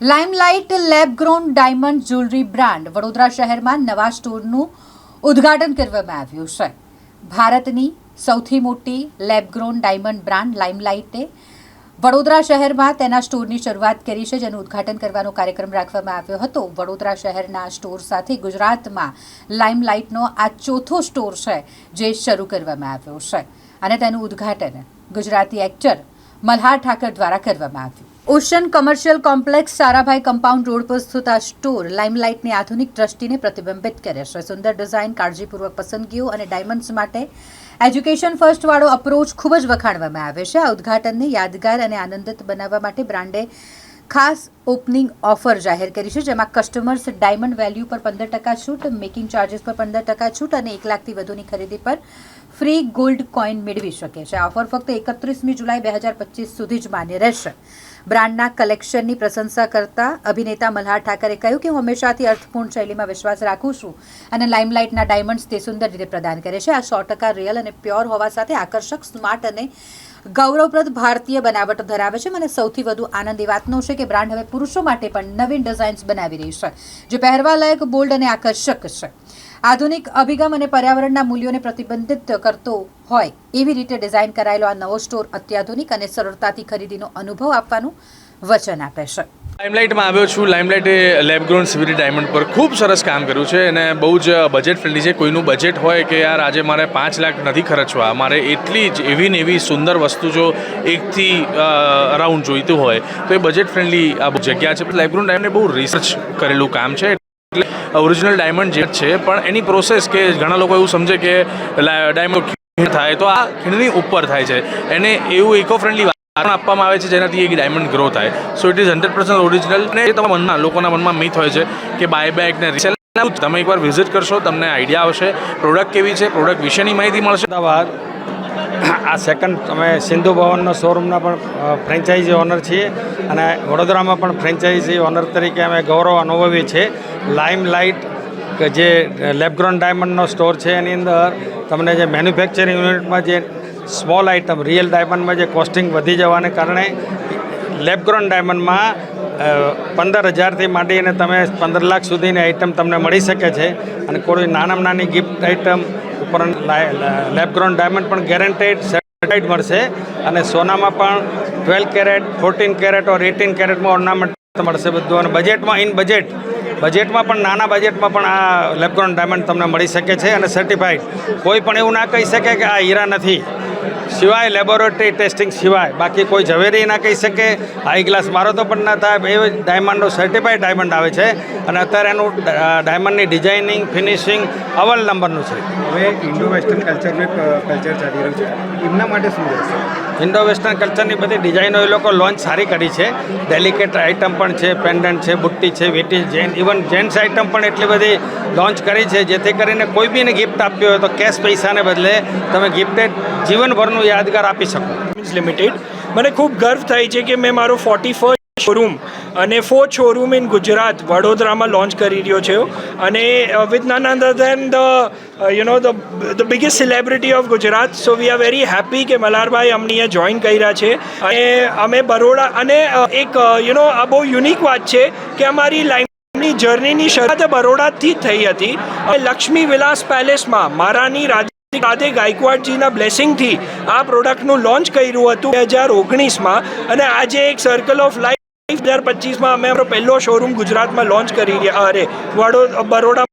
Limelight lab grown diamond jewellery brand Vadodara શહેરમાં નવા સ્ટોરનું ઉદ્ઘાટન કરવામાં આવ્યું છે. ભારતની સૌથી મોટી લેબ ગ્રોન ડાયમંડ બ્રાન્ડ લાઇમલાઇટે વડોદરા શહેરમાં તેના સ્ટોરની શરૂઆત કરી છે, જેનું ઉદ્ઘાટન કરવાનો કાર્યક્રમ રાખવામાં આવ્યો હતો. વડોદરા શહેરના સ્ટોર સાથે ગુજરાતમાં લાઇમલાઇટનો આ ચોથો સ્ટોર છે, જે શરૂ કરવામાં આવ્યો છે. અને તેનું ઉદ્ઘાટન ગુજરાતી એક્ટર મલ્હાર ઠાકર દ્વારા કરવામાં આવ્યું. Ocean commercial complex Sarabhai compound road પર સ્થિત આ સ્ટોર લાઇમલાઇટની આધુનિક દ્રષ્ટિને પ્રતિબિંબિત કરે છે. સુંદર ડિઝાઇન, કાળજીપૂર્વક પસંદગીઓ અને ડાયમંડ્સ માટે એજ્યુકેશન ફર્સ્ટવાળો અપ્રોચ ખૂબ જ વખાણવામાં આવે છે. આ ઉદ્ઘાટનને યાદગાર અને આનંદિત બનાવવા માટે બ્રાન્ડે ખાસ ઓપનિંગ ઓફર જાહેર કરી છે, જેમાં કસ્ટમર્સ ડાયમંડ વેલ્યુ પર પંદર ટકા છૂટ, મેકિંગ ચાર્જીસ પર પંદર ટકા છૂટ અને એક લાખથી વધુની ખરીદી પર ફ્રી ગોલ્ડ કોઈન મેળવી શકે છે. આ ઓફર ફક્ત એકત્રીસમી જુલાઈ બે હજાર પચીસ સુધી જ માન્ય રહેશે. બ્રાન્ડના કલેક્શનની પ્રશંસા કરતા અભિનેતા મલ્હાર ઠાકરે કહ્યું કે હું હંમેશાથી અર્થપૂર્ણ શૈલીમાં વિશ્વાસ રાખું છું અને લાઇમલાઇટના ડાયમંડ્સ તે સુંદર રીતે પ્રદાન કરે છે. આ સો ટકા રિયલ અને પ્યોર હોવા સાથે આકર્ષક, સ્માર્ટ અને ગૌરવપ્રદ ભારતીય બનાવટ ધરાવે છે. મને સૌથી વધુ આનંદ એ વાતનો છે કે બ્રાન્ડ હવે પુરુષો માટે પણ નવીન ડિઝાઇન્સ બનાવી રહી છે, જે પહેરવા લાયક બોલ્ડ અને આકર્ષક છે. આધુનિક અભિગમ અને પર્યાવરણના મૂલ્યોને પ્રતિબંધિત કરતો હોય એવી રીતે ડિઝાઇન કરાયેલો આ નવો સ્ટોર અત્યાધુનિક અને સરળતાથી ખરીદીનો અનુભવ આપવાનું વચન આપે છે. લાઇમલાઇટમાં આવ્યો છું. લાઇમલાઇટે લેબગ્રોન સિવિરી ડાયમંડ પર ખૂબ સરસ કામ કર્યું છે અને બહુ જ બજેટ ફ્રેન્ડલી છે. કોઈનું બજેટ હોય કે યાર આજે મારે પાંચ લાખ નથી ખર્ચવા, મારે એટલી જ એવી ને એવી સુંદર વસ્તુ જો એકથી અરાઉન્ડ જોઈતું હોય, તો એ બજેટ ફ્રેન્ડલી આ જગ્યા છે. લેબગ્રોન ડાયમંડે બહુ રિસર્ચ કરેલું કામ છે. એટલે ઓરિજિનલ ડાયમંડ જે છે, પણ એની પ્રોસેસ કે ઘણા લોકો એવું સમજે કે ડાયમંડ ખીણ થાય તો આ ખીણની ઉપર થાય છે. એને એવું ઇકો ફ્રેન્ડલી કારણ આપવામાં આવે છે, જેનાથી એક ડાયમંડ ગ્રો થાય. So it is hundred percent original અને તમારા મનમાં, લોકોના મનમાં મિથ હોય છે કે બાય બેક ને રિસેલ તમે એકવાર વિઝિટ કરશો, તમને આઈડિયા આવશે. પ્રોડક્ટ કેવી છે? પ્રોડક્ટ વિશેની માહિતી મળશે. અમદાવાદ આ સેકન્ડ અમે સિંધુ ભવનનો શોરૂમના પણ ફ્રેન્ચાઇઝી ઓનર છીએ અને વડોદરામાં પણ ફ્રેન્ચાઇઝી ઓનર તરીકે અમે ગૌરવ અનુભવીએ છીએ. લાઇમ લાઇટ કે જે લેબગ્રોન ડાયમંડનો સ્ટોર છે એની અંદર, તમને જે મેન્યુફેક્ચરિંગ યુનિટમાં જે સ્મોલ આઇટમ રિયલ ડાયમંડમાં જે કોસ્ટિંગ વધી જવાને કારણે લેબગ્રોન ડાયમંડમાં પંદર હજારથી માંડીને તમે પંદર લાખ સુધીની આઇટમ તમને મળી શકે છે. અને કોઈ નાનામાં નાની ગિફ્ટ આઇટમ ઉપરાંત લેબગ્રોન ડાયમંડ પણ ગેરંટેડ સર્ટિફાઈડ મળશે. અને સોનામાં પણ twelve carat, fourteen carat or eighteen કેરેટમાં ornament મળશે બધું. અને બજેટમાં ઇન બજેટ બજેટમાં પણ, નાના બજેટમાં પણ આ લેબગ્રોન ડાયમંડ તમને મળી શકે છે. અને સર્ટિફાઈડ કોઈ પણ એવું ના કહી શકે કે આ હીરા નથી. સિવાય લેબોરેટરી ટેસ્ટિંગ સિવાય. બાકી કોઈ ઝવેરી ના કહી શકે. હાઈ ગ્લાસ મારો તો પણ ના થાય. એ ડાયમંડનો સર્ટિફાઈડ ડાયમંડ આવે છે. અને અત્યારે એનું ડાયમંડની ડિઝાઇનિંગ ફિનિશિંગ અવલ નંબરનું છે. હવે ઇન્ડો વેસ્ટર્ન કલ્ચરનું કલ્ચર ચાલી રહ્યું છે. એમના માટે શું રહેશે? ઇન્ડો વેસ્ટર્ન કલ્ચરની બધી ડિઝાઇનો એ લોકો લોન્ચ સારી કરી છે. ડેલિકેટ આઇટમ પણ છે પેન્ડન્ટ છે બુટ્ટી છે વેટી જેન ઇવન જેન્ટ્સ આઇટમ પણ એટલી બધી લોન્ચ કરી છે જેથી કરીને કોઈ બીને ગિફ્ટ આપ્યું હોય તો કેશ પૈસાને બદલે તમે ગિફ્ટેડ જીવનભરનું યાદગાર આપી શકું. લિમિટેડ મને ખૂબ ગર્વ થાય છે કે મેં મારો ફોર્ટી શોરૂમ અને ફોર શોરૂમ ઇન ગુજરાત વડોદરામાં લોન્ચ કરી રહ્યો છે. અને with none other the you know the biggest celebrity of Gujarat. So we are very happy કે મલારભાઈ અમને અહીંયા જોઈન કર્યા છે. અને અમે બરોડા, અને એક યુ નો આ બહુ યુનિક વાત છે કે અમારી લાઈફ જર્નીની શરૂઆત બરોડાથી જ થઈ હતી. લક્ષ્મી વિલાસ પેલેસમાં મારાની રાજ રાધે ગાયકવાડજીના બ્લેસિંગથી આ પ્રોડક્ટનું લોન્ચ કર્યું હતું બે હજાર ઓગણીસમાં. અને આજે એક સર્કલ ઓફ લાઈફ બે હજાર પચીસમાં અમે આપણો પહેલો શોરૂમ ગુજરાતમાં લોન્ચ કરી રહ્યા. અરે, વડો, બરોડા